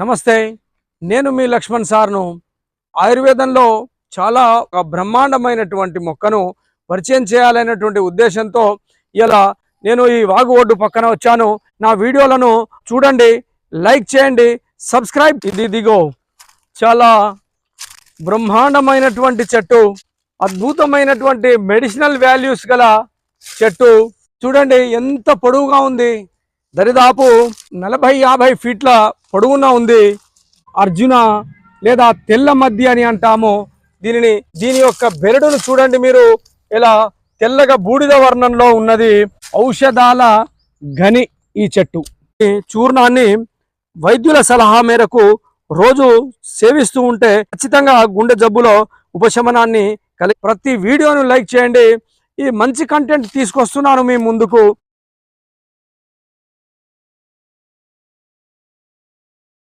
నమస్తే నేను మీ లక్ష్మణ్ సార్ను. ఆయుర్వేదంలో చాలా ఒక బ్రహ్మాండమైనటువంటి మొక్కను పరిచయం చేయాలనేటువంటి ఉద్దేశంతో ఇలా నేను ఈ వాగు ఒడ్డు పక్కన వచ్చాను. నా వీడియోలను చూడండి లైక్ చేయండి సబ్స్క్రైబ్ ఇది దిగో చాలా బ్రహ్మాండమైనటువంటి చెట్టు అద్భుతమైనటువంటి మెడిసినల్ వాల్యూస్ గల చెట్టు. చూడండి ఎంత పొడవుగా ఉంది. దరిదాపు నలభై యాభై ఫీట్ల పొడవున ఉంది అర్జున లేదా తెల్ల మద్ది అని అంటాము. దీనిని దీని యొక్క బెరడును చూడండి మీరు. ఇలా తెల్లగా బూడిద వర్ణంలో ఉన్నది ఔషధాల గని ఈ చెట్టు. ఈ చూర్ణాన్ని వైద్యుల సలహా మేరకు రోజు సేవిస్తూ ఉంటే ఖచ్చితంగా గుండె జబ్బులో ఉపశమనాన్ని కలి ప్రతి వీడియోను లైక్ చేయండి. ఈ మంచి కంటెంట్ తీసుకొస్తున్నాను మీ ముందుకు.